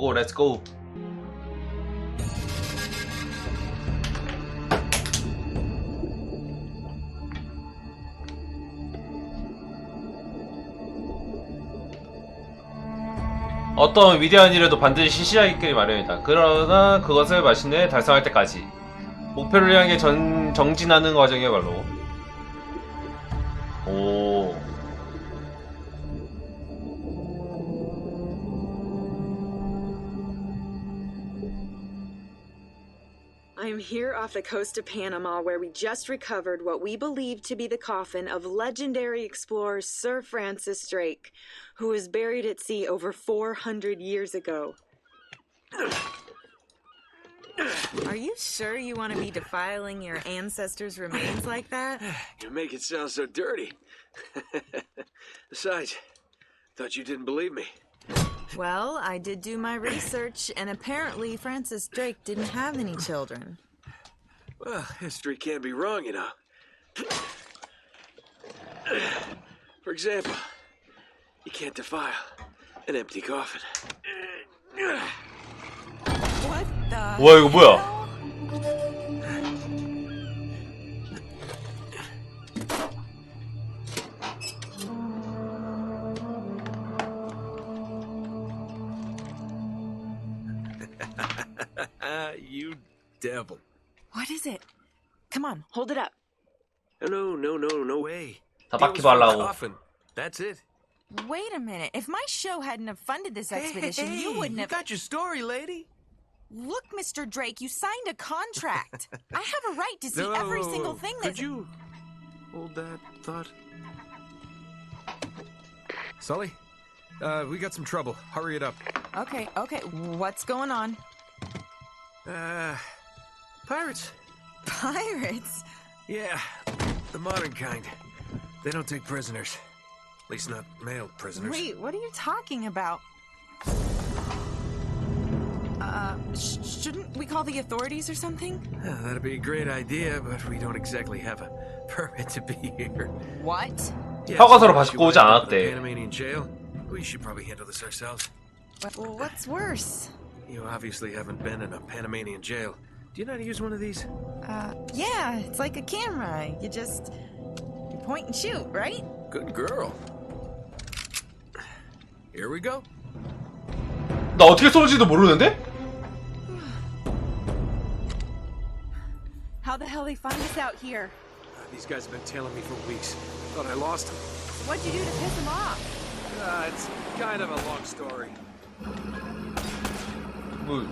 고고 렛츠고 어떤 위대한 일에도 반드시 시시하기 마련이다. 그러나 그것을 마침내 달성할 때까지 목표를 향해 전, 정진하는 과정이야말로. 오 I'm here off the coast of Panama where we just recovered what we believe to be the coffin of legendary explorer Sir Francis Drake, who was buried at sea over 400 years ago. Are you sure you want to be defiling your ancestors' remains like that? You make it sound so dirty. Besides, thought you didn't believe me. Well, I did do my research, and apparently Francis Drake didn't have any children. Well, history can't be wrong, you know. For example, you can't defile an empty coffin. What the? 우와 이거 뭐야 hell? Ah, you devil. What is it? Come on, hold it up. No, no, no, no way. That's it. Wait a minute. If my show hadn't have funded this expedition, hey, you wouldn't you have. got your story, lady. Look, Mr. Drake, you signed a contract. I have a right to see no, every single thing that. Could that's... you hold that thought? Sully, uh, we got some trouble. Hurry it up. Okay, okay. What's going on? Uh, pirates. Pirates? Yeah, the modern kind. They don't take prisoners. At least not male prisoners. Wait, what are you talking about? Uh, sh- shouldn't we call the authorities or something? Yeah, that'd be a great idea, but we don't exactly have a permit to be here. What? Yeah, 허가서로 so 가지고 오지 you wind up in 않았대. the Panamanian jail. We should probably handle this ourselves. What- What's worse? You obviously haven't been in a Panamanian jail. Do you know how to use one of these? Uh, yeah, it's like a camera. You just you point and shoot, right? Good girl. Here we go. 나 어떻게 쏘는지도 모르는데? How the hell they find us out here? These guys have been tailing me for weeks. Thought I lost them. What'd you do to piss them off? Uh, it's kind of a long story. 뭐,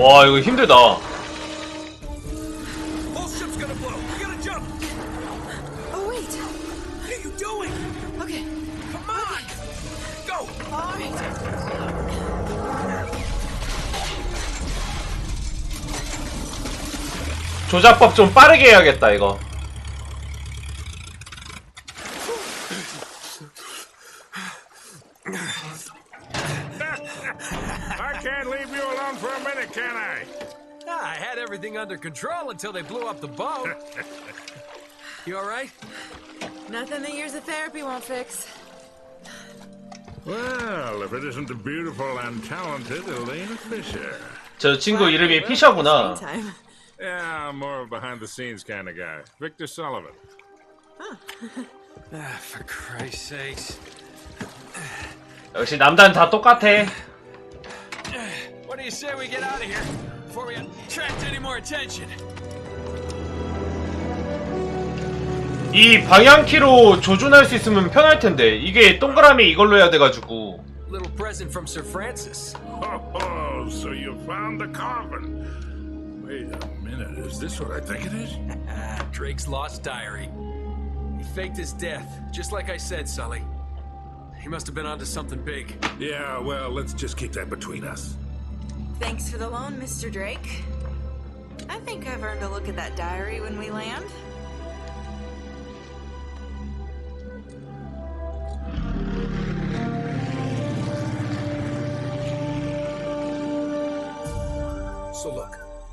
와 이거 힘들다. Oh, 조작법 좀 빠르게 해야겠다 이거. for a minute, can I? Ah, I had everything under control until they blew up the boat. you all right? Nothing that years of therapy won't fix. Well, if it isn't the beautiful and talented Elena Fisher. 저 친구 이름이 피셔구나 Screen time. Yeah, I'm more of a behind the scenes kind of guy. Victor Sullivan. Ah, for Christ's sakes. 역시 남자는 다 똑같아 What do you say we get out of here before we attract any more attention? 이 방향키로 조준할 수 있으면 편할 텐데 이게 동그라미 이걸로 해야 돼가지고 Little present from Sir Francis. Oh, oh, so you found the coffin. Wait a minute, is this what I think it is? Ah, Drake's lost diary. He faked his death, just like I said, Sully. He must have been onto something big. Yeah, well, let's just keep that between us. Thanks for the loan, Mr. Drake. I think I've earned a look at that diary when we land.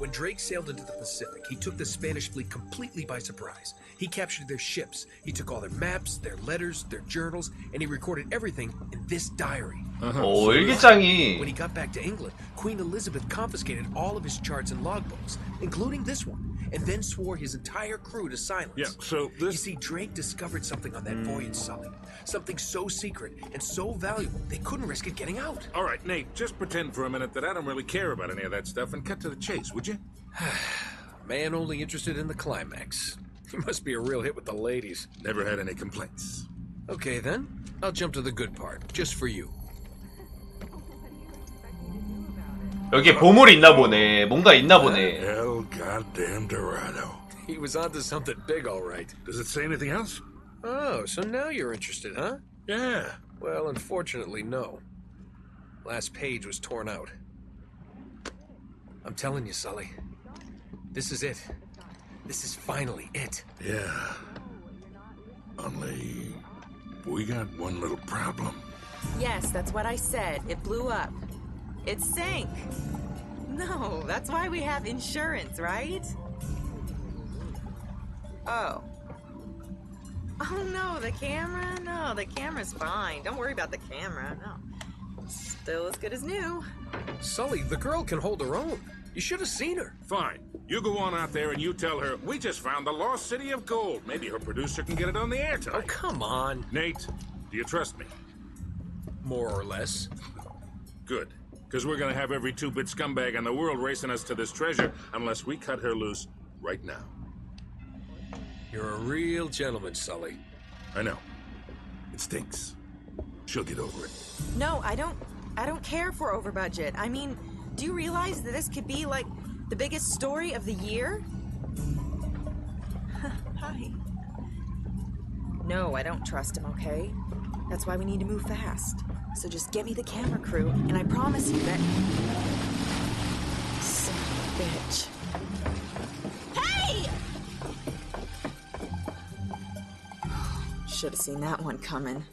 when Drake sailed into the Pacific, he took the Spanish fleet completely by surprise. He captured their ships, he took all their maps, their letters, their journals, and he recorded everything in this diary. 오 일기장이 When he got back to England, Queen Elizabeth confiscated all of his charts and logbooks, including this one, and then swore his entire crew to silence. Yeah, so this. You see, Drake discovered something on that hmm. voyage, Sully. Something so secret and so valuable, they couldn't risk it getting out. All right, Nate, just pretend for a minute that I don't really care about any of that stuff and cut to the chase, would you? Man only interested in the climax. He must be a real hit with the ladies. Never had any complaints. Okay, then. I'll jump to the good part, just for you. 여기에 보물이 있나 보네. 뭔가 있나 보네. El goddamn Dorado. He was onto something big, all right. Does it say anything else? Oh, so now you're interested, huh? Yeah. Well, unfortunately, no. Last page was torn out. I'm telling you, Sully. This is it. This is finally it. Yeah. Only. We got one little problem. Yes, that's what I said. It blew up. It sank. No, that's why we have insurance, right? Oh. Oh no, the camera? No, the camera's fine. Don't worry about the camera. No. Still as good as new. Sully, the girl can hold her own. You should have seen her. Fine. You go on out there and you tell her we just found the lost city of gold. Maybe her producer can get it on the air Oh, tonight. come on. Nate, do you trust me? More or less. Good. Because we're going to have every two bit scumbag in the world racing us to this treasure unless we cut her loose right now. You're a real gentleman, Sully. I know. It stinks. She'll get over it. No, I don't I don't care for over budget. I mean, do you realize that this could be like the biggest story of the year? Hi. No, I don't trust him, okay? That's why we need to move fast. So just get me the camera crew, and I promise you that. Son of a bitch. Hey! Should have seen that one coming.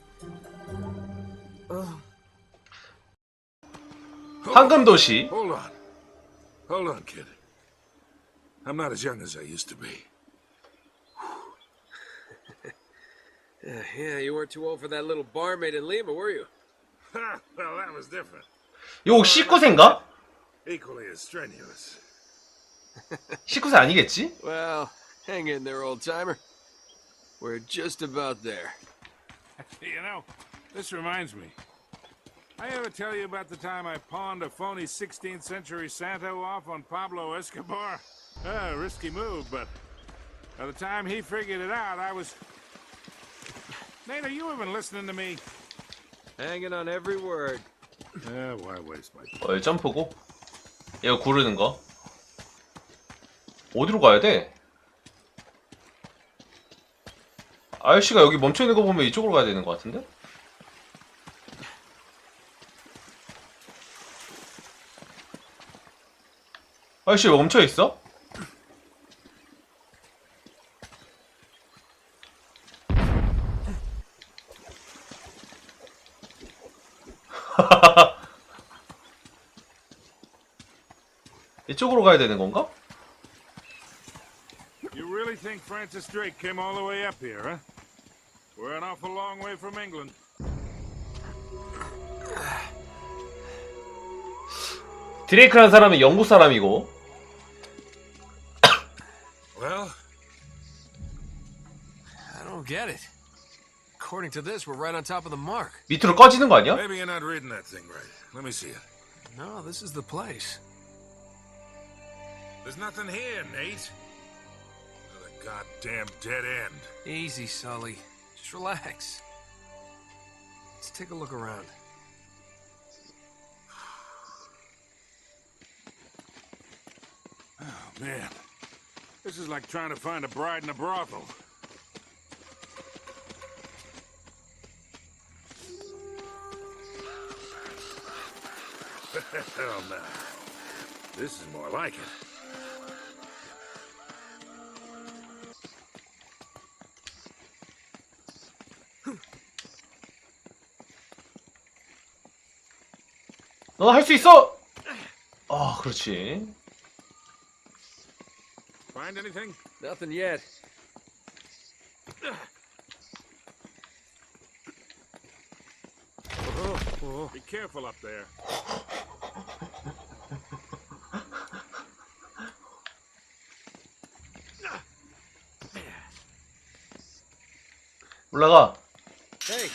Oh. 황금 도시. Hold on. Hold on, kid. I'm not as young as I used to be. Uh, yeah, you weren't too old for that little barmaid in Lima, were you? Ha! Well, that was different. 요 19세인가? Equally as strenuous. 19세 아니겠지? Well, hang in there, old timer. We're just about there. You know, this reminds me. I ever tell you about the time I pawned a phony 16th century Santo off on Pablo Escobar? Ah, risky move, but by the time he figured it out, I was. Nate, are you even listening to me? Hanging on every word. Yeah, why waste my 어, 점프고. 이거 구르는 거. 어디로 가야 돼? 아저씨가 여기 멈춰 있는 거 보면 이쪽으로 가야 되는 것 같은데? 아저씨 왜 멈춰 있어? 이쪽으로 가야 되는 건가? You really think Francis Drake came all the way up here, huh? We're an awful long way from England. 드레이크라는 사람은 영국 사람이고 Well, I don't get it. According to this, we're right on top of the mark. 밑으로 꺼지는 거 아니야? maybe you're not reading that thing right. Let me see it. No, this is the place. There's nothing here, Nate. Another goddamn dead end. Easy, Sully. Just relax. Let's take a look around. Oh, man. This is like trying to find a bride in a brothel. Hell no. This is more like it. 너 할 수 있어! 아 그렇지 Find anything? Nothing yet. Be careful up there. 올라가. Hey,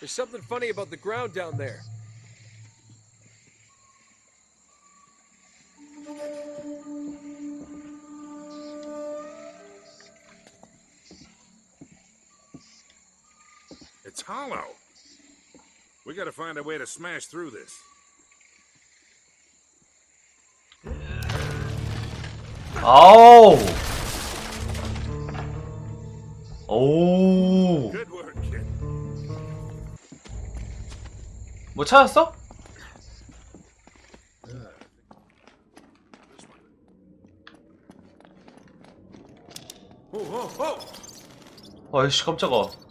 there's something funny about the ground down there. It's hollow. We gotta find a way to smash through this. 아우. 오. Good work, kid. 뭐 찾았어? Whoa, whoa, whoa! 아이씨 깜짝아.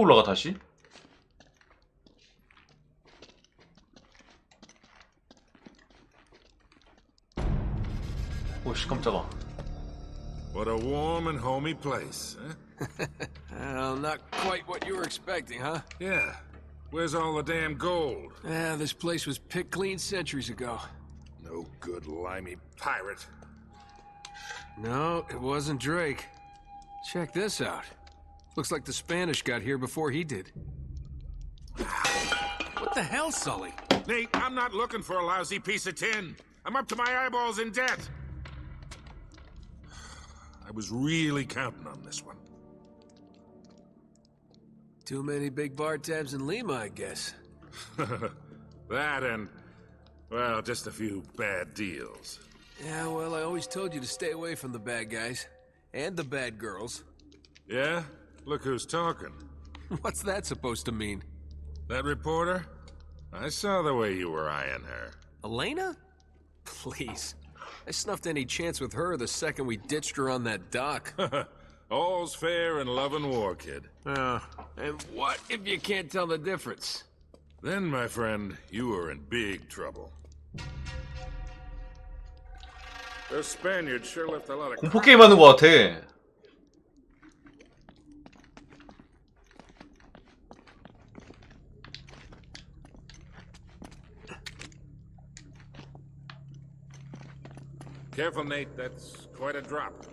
어떻게 올라가 다시? 오씨 깜짝아. What a warm and homey place, huh? Well, not quite what you were expecting, huh? Yeah. Where's all the damn gold? Yeah, this place was picked clean centuries ago. No good limey pirate. No, it wasn't Drake. Check this out. Looks like the Spanish got here before he did. What the hell, Sully? Nate, I'm not looking for a lousy piece of tin. I'm up to my eyeballs in debt. I was really counting on this one. Too many big bar tabs in Lima, I guess. that and, well, just a few bad deals. Yeah, well, I always told you to stay away from the bad guys. And the bad girls. Yeah? Look who's talking. What's that supposed to mean? That reporter? I saw the way you were eyeing her. Elena? Please. I snuffed any chance with her the second we ditched her on that dock. All's fair in love and war, kid. Uh, and what if you can't tell the difference? Then, my friend, you are in big trouble. Those Spaniards sure left a lot of 공포 게임 하는 것 같아. Careful, Nate. That's quite a drop.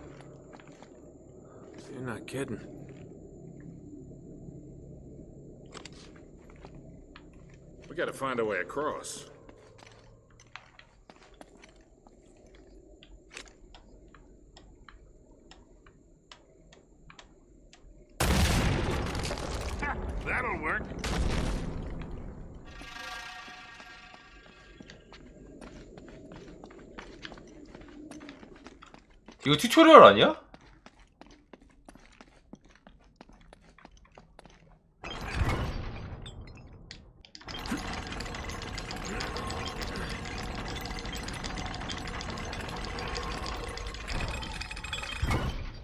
You're not kidding. We gotta find a way across. 이거 튜토리얼 아니야?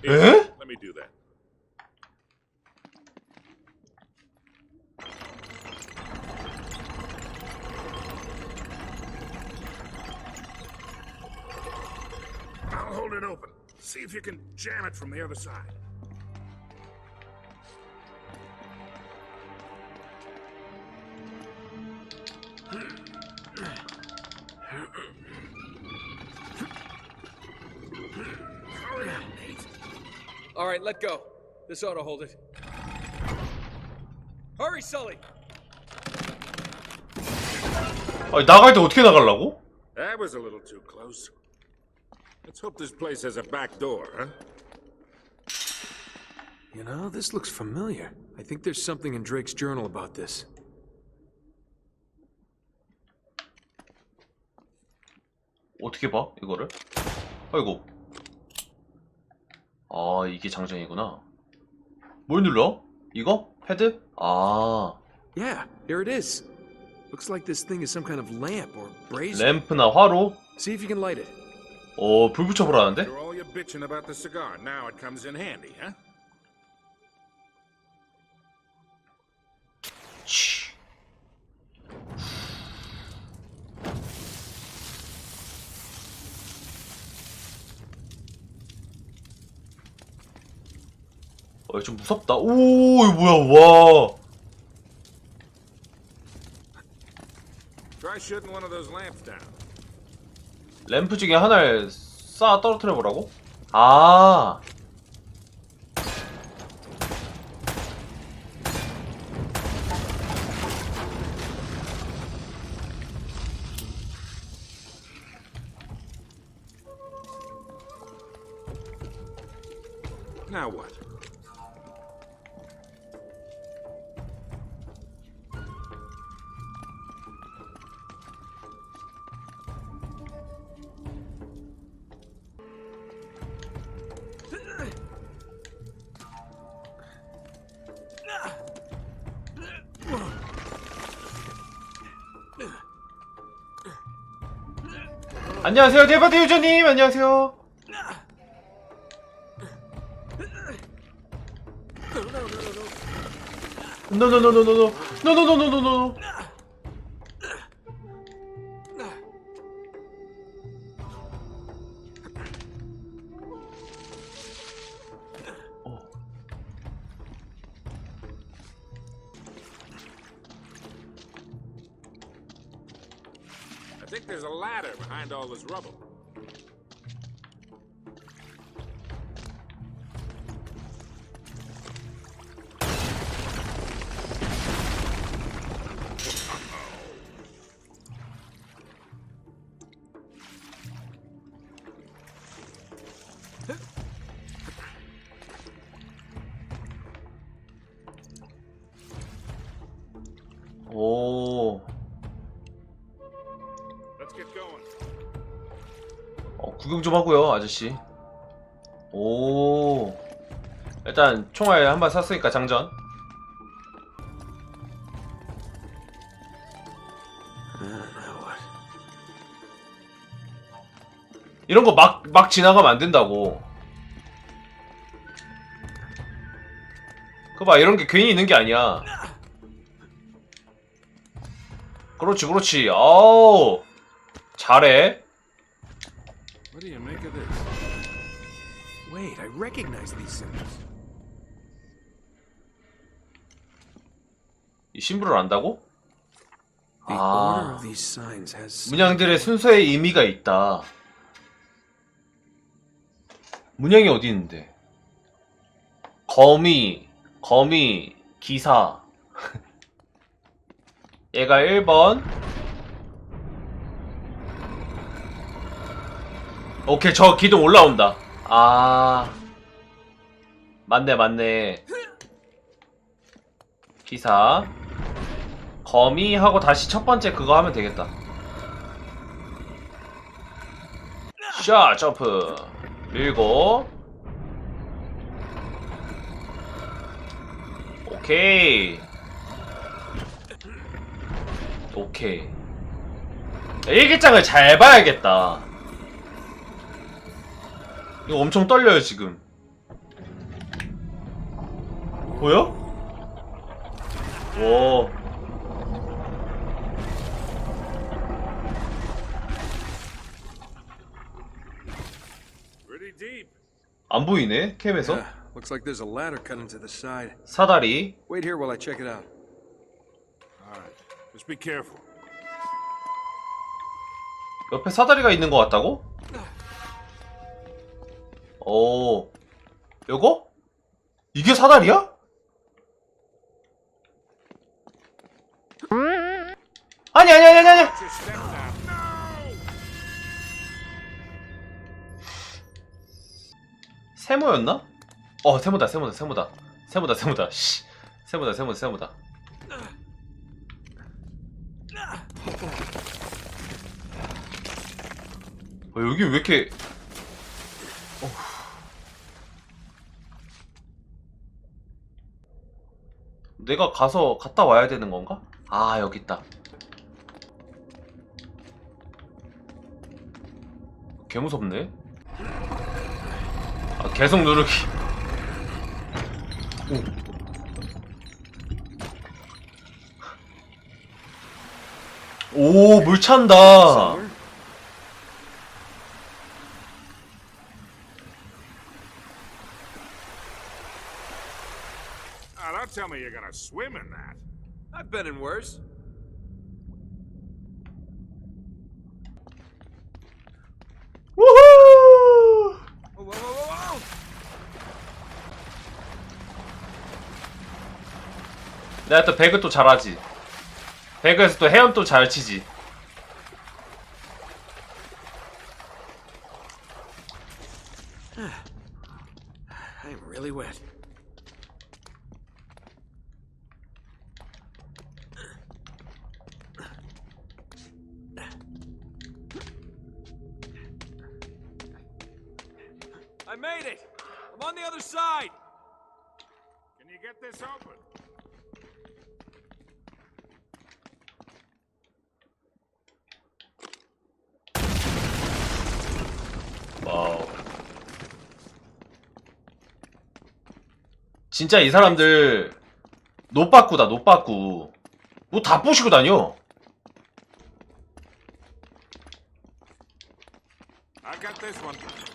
Eh? I'll hold it open. See if you can jam it from the other side. Hurry up, Nate. All right, let go. This ought to hold it. Hurry, Sully! 아니, 나갈 때 어떻게 나가려고? That was a little too close. Let's hope this place has a back door, huh? You know, this looks familiar. I think there's something in Drake's journal about this. 어떻게 봐? 이거를? 아이고. 아, 이게 장전이구나. 뭘 눌러? 이거? 패드? 아, Yeah, here it is. Looks like this thing is some kind of lamp or brazier. 램프나 화로? See if you can light it. 어, 불 붙여보라는데? After all your bitching about the cigar, now it comes in handy, huh? 치. 어, 좀 무섭다. 오, 이거 뭐야, 와. Try shooting one of those lamps down. 램프 중에 하나를 쏴 떨어뜨려 보라고? 아. 안녕하세요, 데바드 유저님. 안녕하세요. 노노노노노노 노노노노노노 I 구경 좀 하고요, 아저씨. 오. 일단 총알 한발 쐈으니까 장전. 이런 거 막 막 지나가면 안 된다고. 그봐 이런 게 괜히 있는 게 아니야. 그렇지 그렇지. 아우 잘해. What do you make of this? Wait, I recognize these symbols. 이 신부를 안다고? The Ah. order of these signs has. 문양들의 순서에 의미가 있다. 문양이 어디 있는데? 거미, 거미, 기사. 얘가 1번. 오케이, 저 기둥 올라온다. 아. 맞네, 맞네. 기사. 거미 하고 다시 첫 번째 그거 하면 되겠다. 샤 점프 밀고 오케이 오케이 일기장을 잘 봐야겠다 이거 엄청 떨려요 지금 보여? deep. 안 보이네 캠에서 Yeah, looks like there's a ladder cut into the side. 사다리 Wait here while I check it out. All right. Just be careful. 옆에 사다리가 있는 것 같다고? 오, 요거? 이게 사다리야? 아니 아니 아니 아니 아니! 세모였나? 어 세모다 세모다 세모다 세모다 세모다 씨 세모다 세모다 세모다 어, 여기 왜 이렇게 어후. 내가 가서 갔다 와야 되는 건가? 아 여기 있다 개 무섭네. 아, 계속 누르기. 오, 물 찬다. You're gonna swim in that. I've been in worse. whoa, whoa, whoa, whoa! 내가 또 배그 또 잘하지. 배그에서 또 헤엄 또 잘 치지. I made it! I'm on the other side! Can you get this open? 와우. 진짜 이 사람들 노빠꾸다 노빠꾸. 뭐 다 부시고 다녀. I got this one.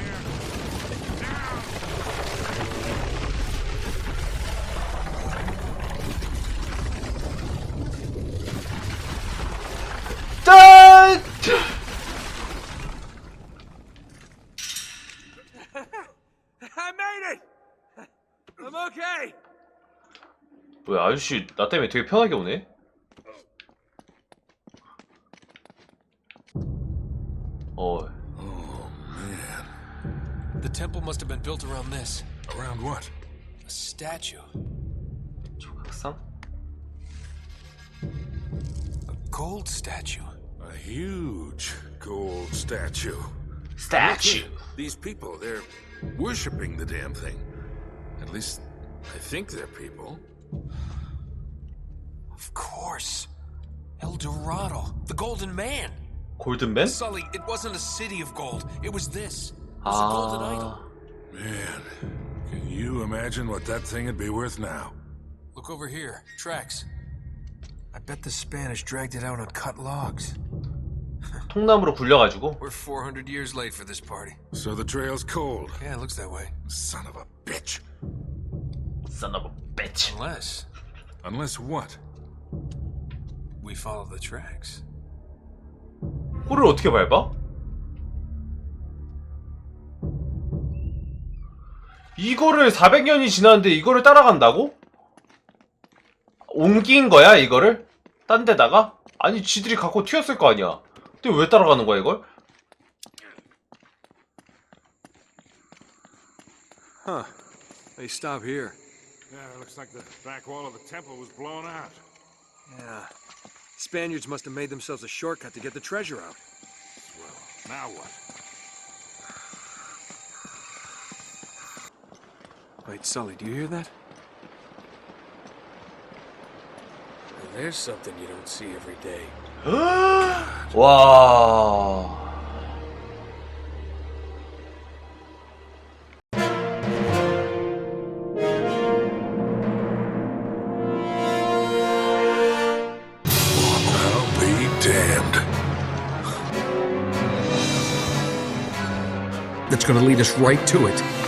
아저씨 나 때문에 되게 편하게 오네. 어 The temple must have been built around this. Around what? A statue. 조각상? A gold statue. A huge gold statue. 스태츄. These people, they're worshipping the damn thing. At least, I think they're people. Of course. El Dorado. The Golden Man. 골든맨? Sully, it wasn't a city of gold. It was this. It was a golden idol. 아 Man, can you imagine what that thing would be worth now? Look over here. Tracks. I bet the Spanish dragged it out on cut logs. 통나무로 굴려가지고 We're 400 years late for this party. So the trail's cold. Yeah, it looks that way. Son of a bitch. son of a bitch. Unless Unless what? We follow the tracks. 홀을 어떻게 밟아? 이거를 400년이 지났는데 이거를 따라간다고? 옮긴 거야 이거를? 딴 데다가? 아니 지들이 갖고 튀었을 거 아니야 근데 왜 따라가는 거야 이걸? Huh. They stop here. Yeah, it looks like the back wall of the temple was blown out. Yeah. Spaniards must have made themselves a shortcut to get the treasure out. Well, now what? Wait, Sully, do you hear that? there's something you don't see every day. 와... That's gonna lead us right to it.